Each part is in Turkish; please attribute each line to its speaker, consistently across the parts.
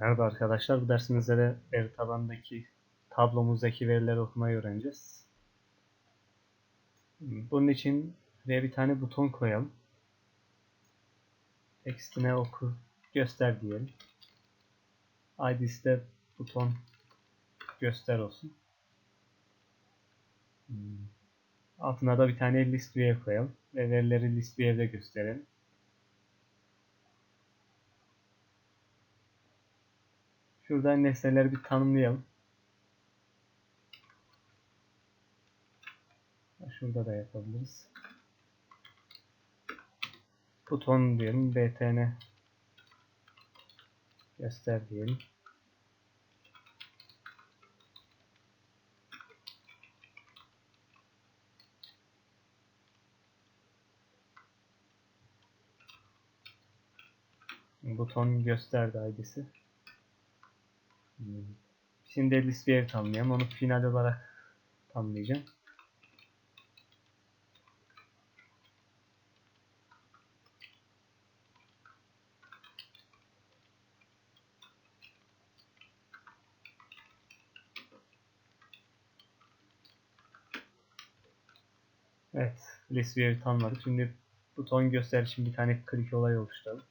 Speaker 1: Merhaba arkadaşlar. Bu dersimizde de veri tabanındaki tablomuzdaki verileri okumayı öğreneceğiz. Bunun için buraya bir tane buton koyalım. Tekstine oku, göster diyelim. ID'si buton göster olsun. Altına da bir tane list view koyalım ve verileri list view'de gösterelim. Şuradan nesneleri bir tanımlayalım. Şurada da yapabiliriz. Buton diyelim. btn göster diyelim. Buton gösterdi ID'si. Şimdi list bir yer tanımlayalım. Onu final olarak tanımlayacağım. Evet, list tanımladık. Şimdi buton göster için bir tane click olay oluşturalım.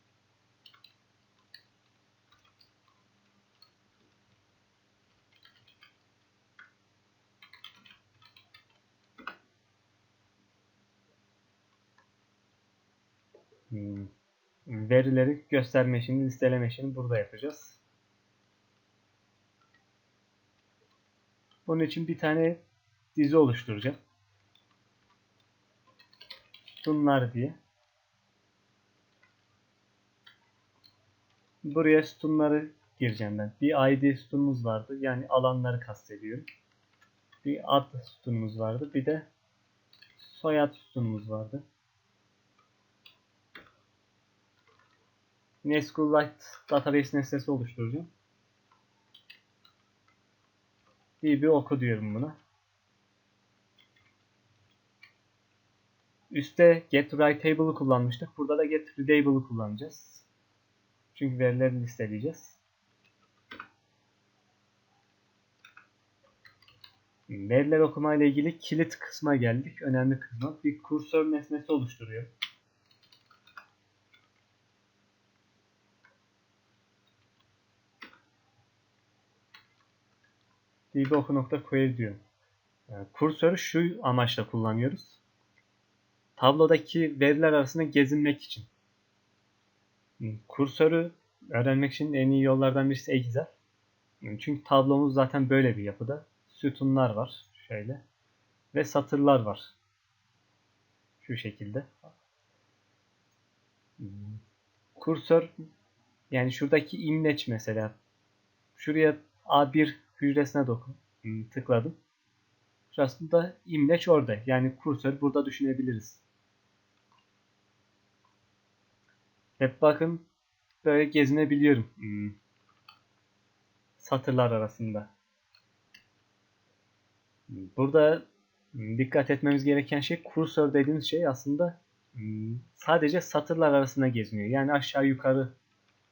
Speaker 1: Hmm. Verileri gösterme işini, listeleme işini burada yapacağız. Bunun için bir tane dizi oluşturacağım. Sütunlar diye. Buraya sütunları gireceğim ben. Bir ID sütunumuz vardı. Yani alanları kastediyorum. Bir ad sütunumuz vardı. Bir de soyad sütunumuz vardı. SQLite database nesnesi oluşturacağım. db oku diyorum buna. Üste get writetable'ı kullanmıştık. Burada da get readable'ı kullanacağız. Çünkü verileri listeleyeceğiz. Veriler okuma ile ilgili kilit kısma geldik. Önemli kısma. Bir kursör nesnesi oluşturuyor. dboku.query diyor. Yani kursörü şu amaçla kullanıyoruz. Tablodaki veriler arasında gezinmek için. Kursörü öğrenmek için en iyi yollardan birisi Excel. Çünkü tablomuz zaten böyle bir yapıda. Sütunlar var. Şöyle. Ve satırlar var. Şu şekilde. Kursör yani şuradaki imleç mesela. Şuraya A1 hücresine dokun. Tıkladım. Aslında imleç orada. Yani kursör burada düşünebiliriz. Hep bakın böyle gezinebiliyorum. Satırlar arasında. Burada dikkat etmemiz gereken şey kursör dediğimiz şey aslında sadece satırlar arasında gezmiyor. Yani aşağı yukarı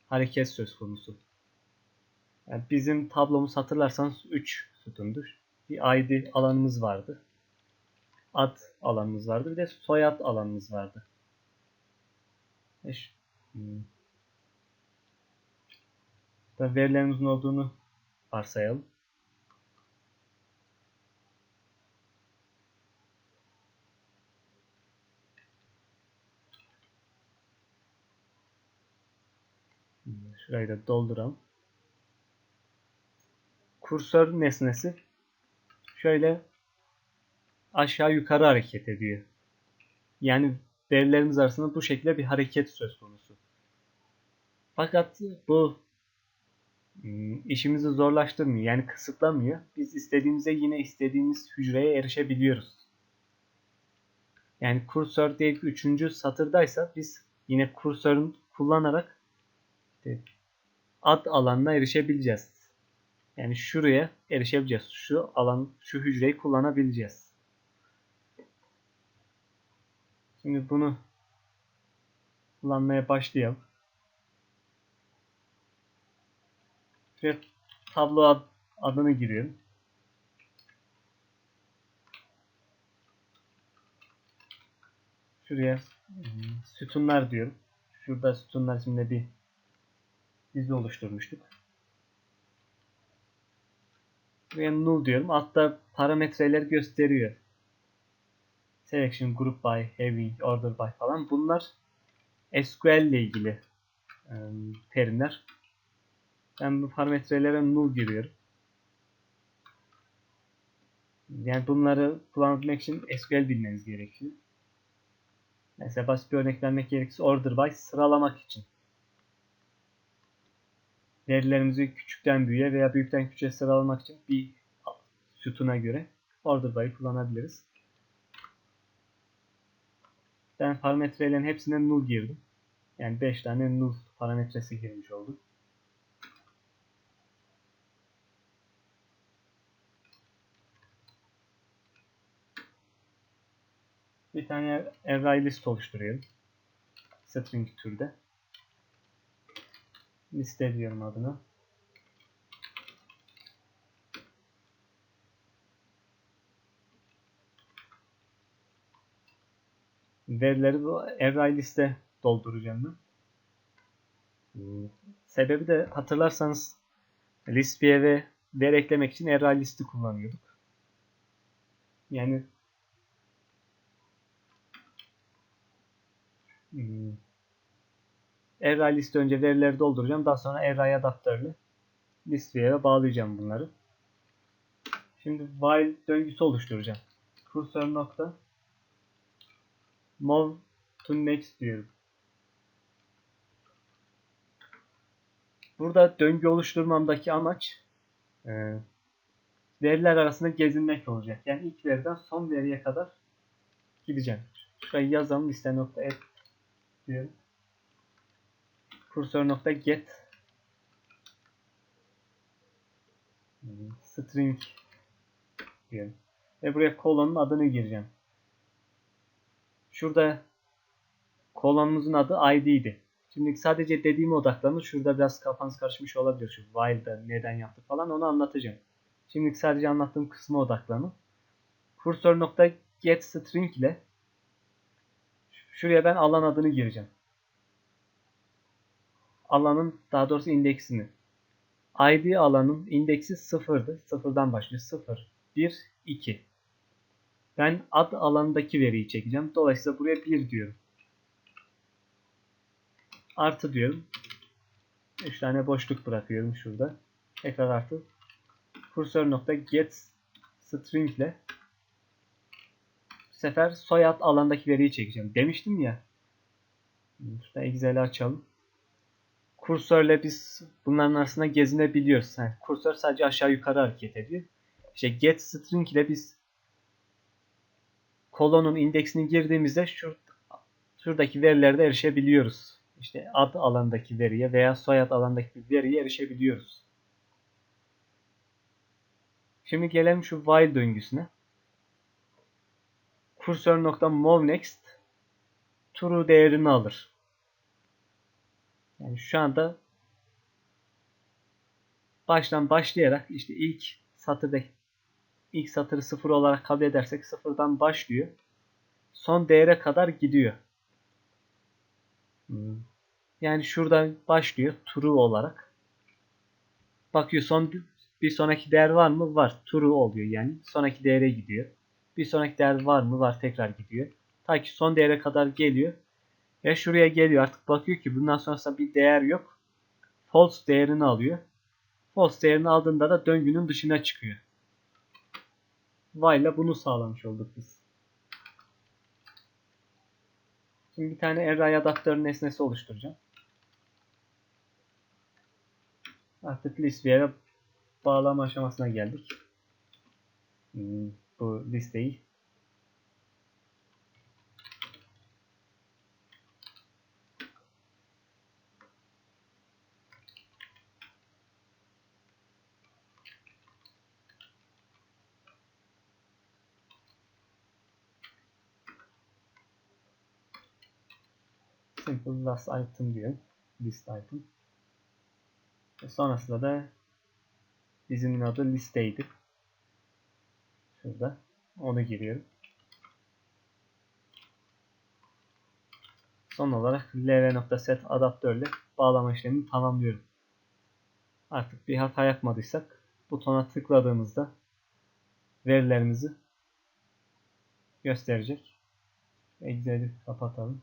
Speaker 1: hareket söz konusu. Yani bizim tablomuz hatırlarsanız 3 sütundur. Bir ID alanımız vardı. Ad alanımız vardı. Bir de soyad alanımız vardı. Hmm. verilerimizin olduğunu varsayalım. Şurayı da dolduralım kursör nesnesi şöyle aşağı yukarı hareket ediyor. Yani verilerimiz arasında bu şekilde bir hareket söz konusu. Fakat bu hmm, işimizi zorlaştırmıyor. Yani kısıtlamıyor. Biz istediğimize yine istediğimiz hücreye erişebiliyoruz. Yani kursör diye üçüncü satırdaysa biz yine kursörün kullanarak ad alanına erişebileceğiz. Yani şuraya erişebileceğiz. Şu alan, şu hücreyi kullanabileceğiz. Şimdi bunu kullanmaya başlayalım. Şuraya tablo ad- adını giriyorum. Şuraya hmm, sütunlar diyorum. Şurada sütunlar içinde bir dizi oluşturmuştuk. Buraya null diyorum. Altta parametreler gösteriyor. Selection, group by, having, order by falan. Bunlar SQL ile ilgili terimler. Ben bu parametrelere null giriyorum. Yani bunları kullanabilmek için SQL bilmeniz gerekiyor. Mesela basit bir örnek vermek gerekirse order by sıralamak için. Verilerimizi küçükten büyüğe veya büyükten küçüğe sıralamak için bir sütuna göre order by kullanabiliriz. Ben parametrelerin hepsine null girdim. Yani 5 tane null parametresi girmiş oldu. Bir tane array list oluşturuyorum. String türde. Liste diyorum adını. Verileri bu array liste dolduracağım ben. Sebebi de hatırlarsanız list ve veri eklemek için array listi kullanıyorduk. Yani Hmm. Array liste önce verileri dolduracağım. Daha sonra array adaptörle listeye bağlayacağım bunları. Şimdi while döngüsü oluşturacağım. Cursor nokta move to next diyorum. Burada döngü oluşturmamdaki amaç e, veriler arasında gezinmek olacak. Yani ilk veriden son veriye kadar gideceğim. Şurayı yazalım liste nokta add diyorum. Kursör nokta get string diyorum. Ve buraya kolonun adını gireceğim. Şurada kolonumuzun adı id'ydi. Şimdi sadece dediğime odaklanın. Şurada biraz kafanız karışmış olabilir. Şu while'da neden yaptık falan onu anlatacağım. Şimdi sadece anlattığım kısma odaklanın. Kursör nokta get string ile Şuraya ben alan adını gireceğim. Alanın daha doğrusu indeksini. ID alanın indeksi 0'dı. 0'dan başlıyor. 0, 1, 2. Ben ad alanındaki veriyi çekeceğim. Dolayısıyla buraya 1 diyorum. Artı diyorum. 3 tane boşluk bırakıyorum şurada. Tekrar artı. Kursör nokta get string ile bu sefer soyad alandaki veriyi çekeceğim. Demiştim ya. Şurada Excel'i açalım. Kursörle biz bunların arasında gezinebiliyoruz. Yani kursör sadece aşağı yukarı hareket ediyor. İşte get string ile biz kolonun indeksini girdiğimizde şur şuradaki verilerde erişebiliyoruz. İşte ad alandaki veriye veya soyad alandaki veriye erişebiliyoruz. Şimdi gelelim şu while döngüsüne cursor.moveNext true değerini alır. Yani şu anda baştan başlayarak işte ilk satırda ilk satırı sıfır olarak kabul edersek sıfırdan başlıyor. Son değere kadar gidiyor. Hmm. Yani şuradan başlıyor true olarak. Bakıyor son bir sonraki değer var mı? Var. True oluyor yani. Sonraki değere gidiyor. Bir sonraki değer var mı? Var tekrar gidiyor. Ta ki son değere kadar geliyor. Ve şuraya geliyor artık bakıyor ki bundan sonrasında bir değer yok. False değerini alıyor. False değerini aldığında da döngünün dışına çıkıyor. While ile bunu sağlamış olduk biz. Şimdi bir tane array adaptör nesnesi oluşturacağım. Artık list bir bağlama aşamasına geldik. Hmm bu listeyi. Simple last item diyor. List item. Ve sonrasında da Dizimin adı listeydi. Şurada. Onu giriyorum. Son olarak lv.set adaptörle bağlama işlemini tamamlıyorum. Artık bir hata yapmadıysak butona tıkladığımızda verilerimizi gösterecek. Excel'i kapatalım.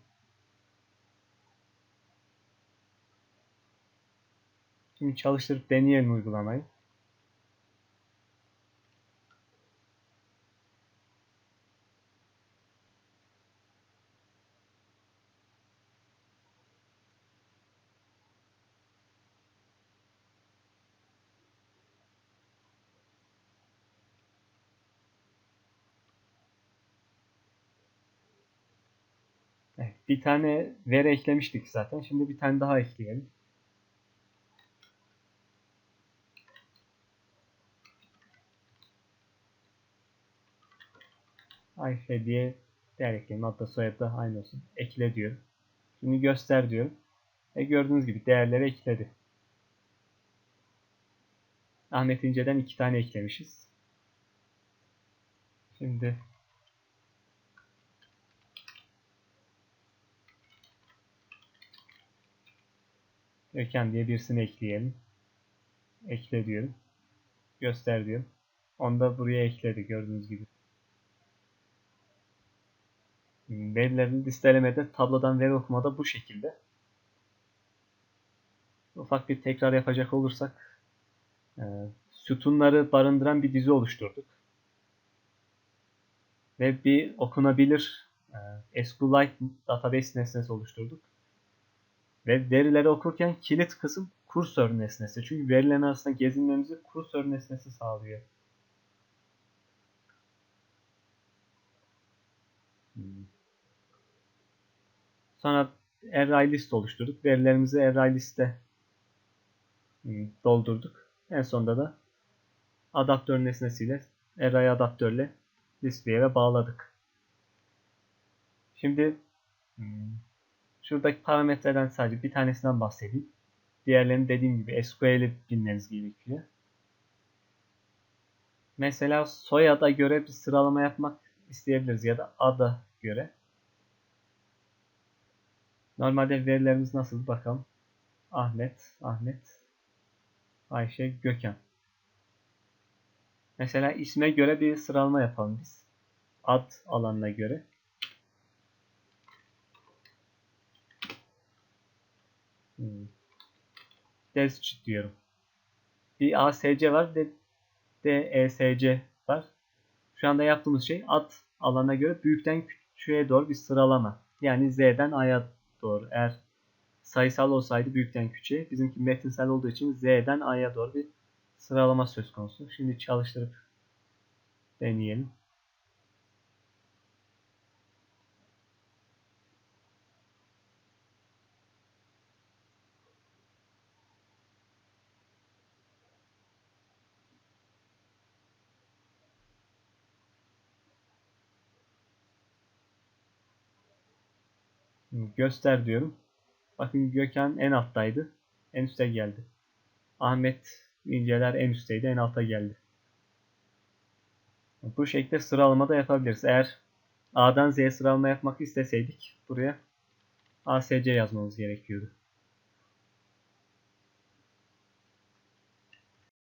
Speaker 1: Şimdi çalıştırıp deneyelim uygulamayı. Evet, bir tane veri eklemiştik zaten. Şimdi bir tane daha ekleyelim. Ayşe diye değer ekleyelim. Hatta soyadı da aynı olsun. Ekle diyorum. Şimdi göster diyorum. Ve gördüğünüz gibi değerleri ekledi. Ahmet İnce'den iki tane eklemişiz. Şimdi Gökhan diye birisini ekleyelim. Ekle diyorum. Göster diyorum. Onu da buraya ekledi gördüğünüz gibi. Verilerin listelemede tablodan veri okumada bu şekilde. Ufak bir tekrar yapacak olursak e, sütunları barındıran bir dizi oluşturduk. Ve bir okunabilir e, SQLite database nesnesi oluşturduk. Ve verileri okurken kilit kısım kursör nesnesi. Çünkü verilerin arasında gezinmemizi kursör nesnesi sağlıyor. Sonra array list oluşturduk. Verilerimizi array liste hmm, doldurduk. En sonunda da adaptör nesnesiyle array adaptörle listeye bağladık. Şimdi hmm, Şuradaki parametreden sadece bir tanesinden bahsedeyim. Diğerlerini dediğim gibi SQL'i bilmeniz gerekiyor. Mesela soyada göre bir sıralama yapmak isteyebiliriz ya da ada göre. Normalde verilerimiz nasıl bakalım. Ahmet, Ahmet, Ayşe, Gökhan. Mesela isme göre bir sıralama yapalım biz. Ad alanına göre. Hmm. Ders diyorum. Bir ASC var bir DESC var. Şu anda yaptığımız şey ad alana göre büyükten küçüğe doğru bir sıralama. Yani Z'den A'ya doğru. Eğer sayısal olsaydı büyükten küçüğe. Bizimki metinsel olduğu için Z'den A'ya doğru bir sıralama söz konusu. Şimdi çalıştırıp deneyelim. Göster diyorum. Bakın Gökhan en alttaydı. En üste geldi. Ahmet inceler en üstteydi. En alta geldi. Bu şekilde sıralama da yapabiliriz. Eğer A'dan Z'ye sıralama yapmak isteseydik buraya ASC yazmamız gerekiyordu.